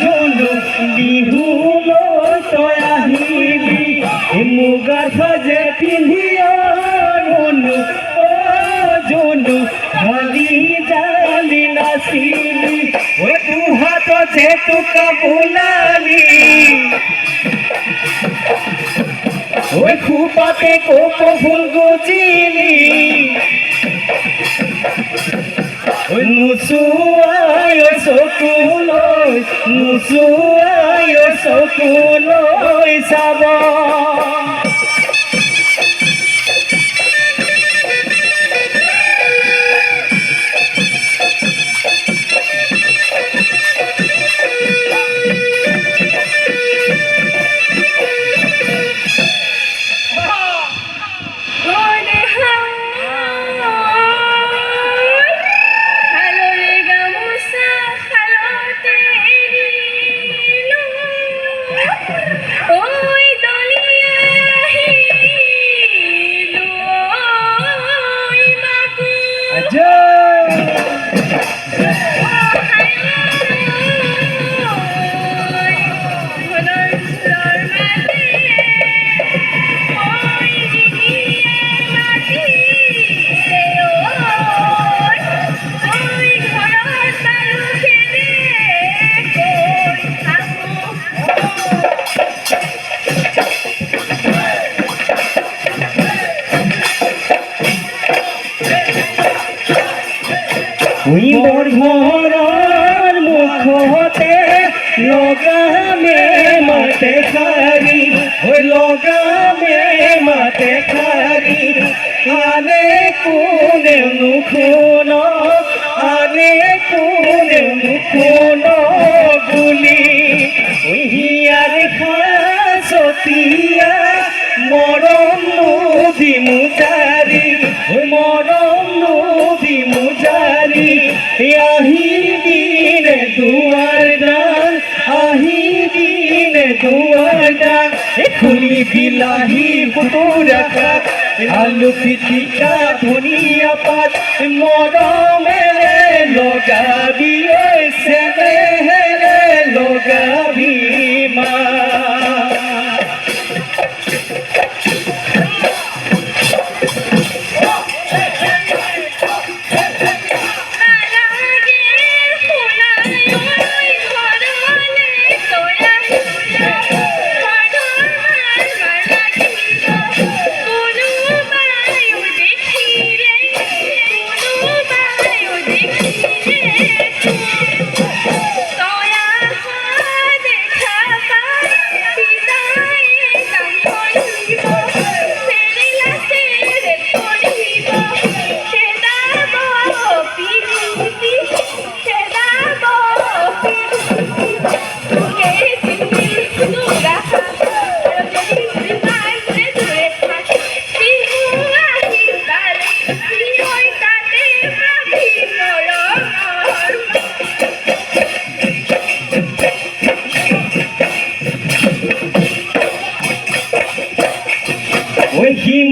জুনু বিহুলৈ তই আহিবি মুগাৰ সাজে পিন্ধি অ জুনু অ জুনু ঢালি জালি নাচিলি ঐ তোৰ হাতত যে টোকা বোলালি ওই খুপাতে কোপ ফুল গজিলি ওই নুচুয়াই ওই চকুলৈ নুচুয়াই লগামে মাতে খাৰি ওই লগামে মাতে খাৰি আনে কোনে নুশুন আনে কোনে নুশুন বুলি ওই হিয়াৰ খাচতীয়া মৰম নদী মুজাৰি ওই মৰম নদী মুজাৰি আহিবিনে খুলি বিলাহী পুতুৰা কাক আলু পিছিকা ধনিয়া পাত মরমে লগাবি ঐ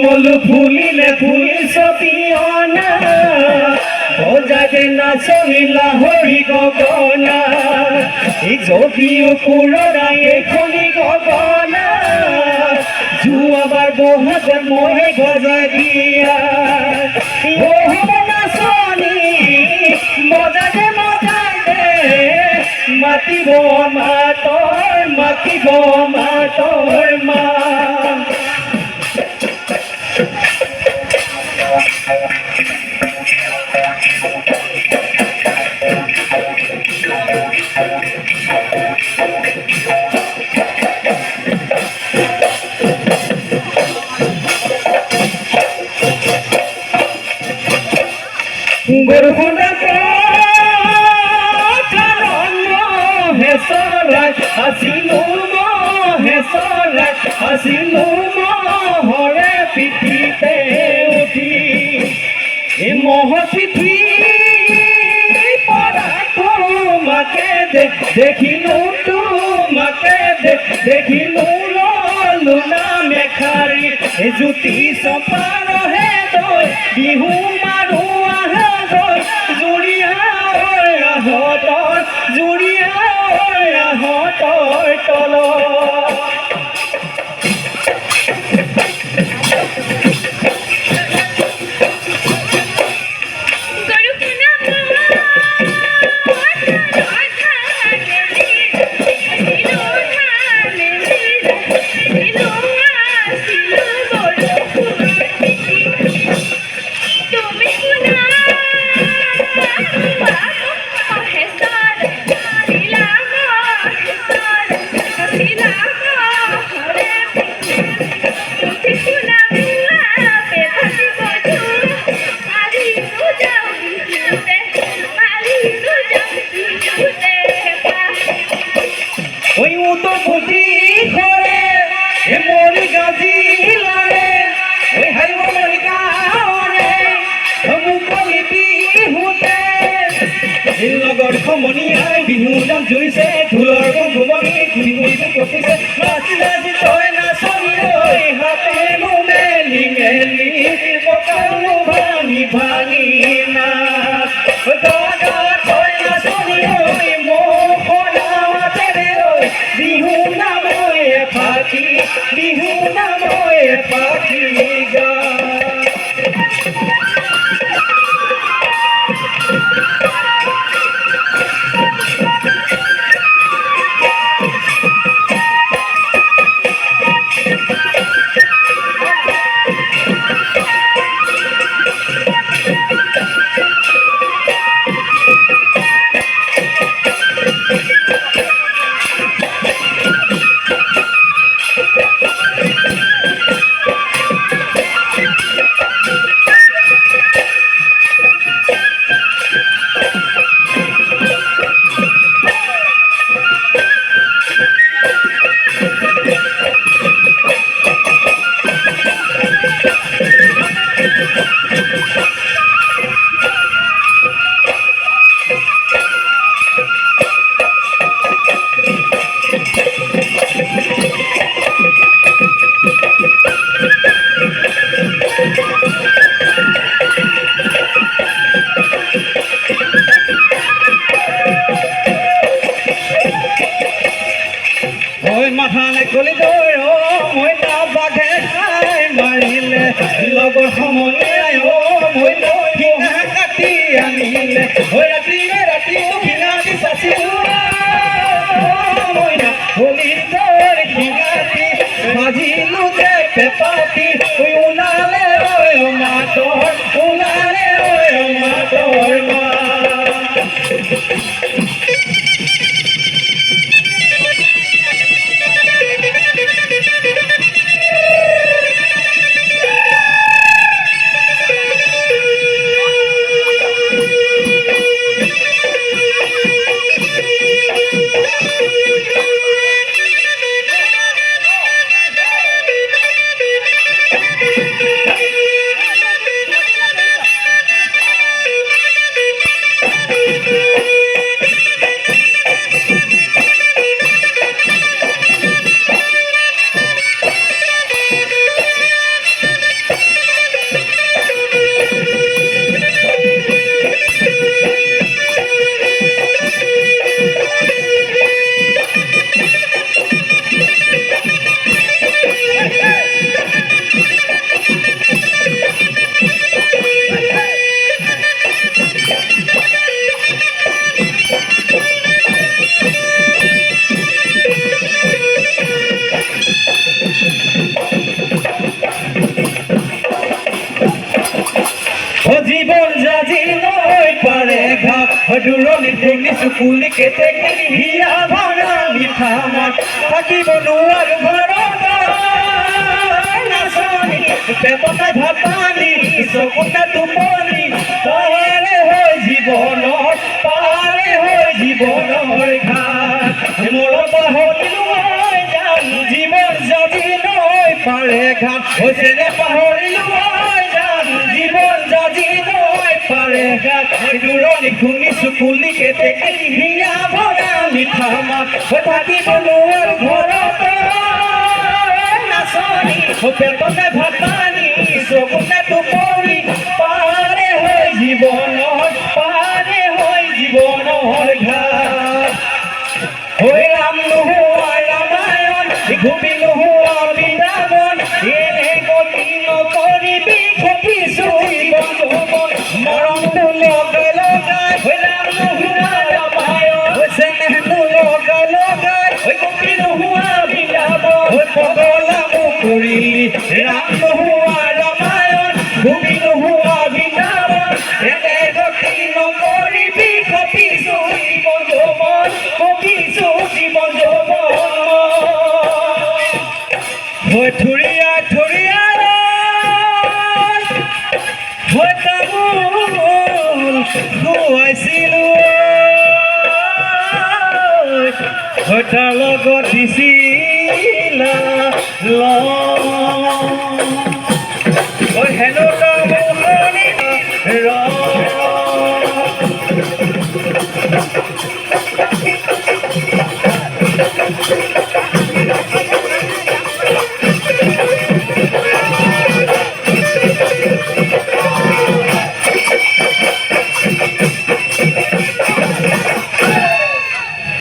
শিমল ফুলিলে ফুলি সপিয়না বজাগে নাচনিলা হৰি গগনা। এই যদিও পুৰণা এইখনি গগনা। যোৱাবাৰ বহাগত মই গজা দিয়া। অ হ'ব নাচনি মজাগে মজাগে মাতিব মাতিব মাতৰ মা। আছিলো মহৰে পিঠিতে উঠি। এই মহ পিঠি তোমাকে দেখিলো তোমাকে দেখিলো ললো নামে খাৰি এই জ্যোতি চপাৰ হে দৈ বিহু লগৰ সমনীয়াই বিহু নাম জুৰিছে, ঢোলৰ ঘুমনি ঘূৰি ঘূৰি পঠিছে নাচি নাচি তই নাচনি ঐ হাতে মেলি মেলি পকালো ভাঙি ভাঙি নাচ। তই নাচনি ঐ মোখনাতেৰে ঐ বিহু নাময়ে ফাকি বিহু নাময়ে ফাকি লগৰ সমনীয়াই ও মই কাটি আনিলে হৈ ৰাতিৰে ও জীবন জাজি নয়, পারে ঘাট দূৰণি শুনিছো কুলি কেতে হিয়া ভাঙা মিঠা মাত থাকিব নোৱাৰো ঘৰত নাচনি পেটতে ভাত পানী চকুতে টোপনি পাৰে হৈ জীৱনৰ পাৰে হৈ জীৱনৰ ঘাট মোৰ পাহৰিলো মই যাম জীৱন জাজি নয় পাৰে ঘাট। হৈছে পাহৰিলো পাৰে ঘাট দূৰণি শুনিছো কুলি কেতে হিয়া ভৰা মিঠা নোৱাৰো ঘৰত নাচনি পেটতে ভাত লগাই হৈ ৰাম নোহোৱা ৰামায়ণ হৈছে নেহনু লগাই লগাই হৈ গতি নোহোৱা বৃন্দাবন হৈ পগলা মোক কৰিলি তামোল খুৱাইছিলোঁ হৈ ল হেনো ৰ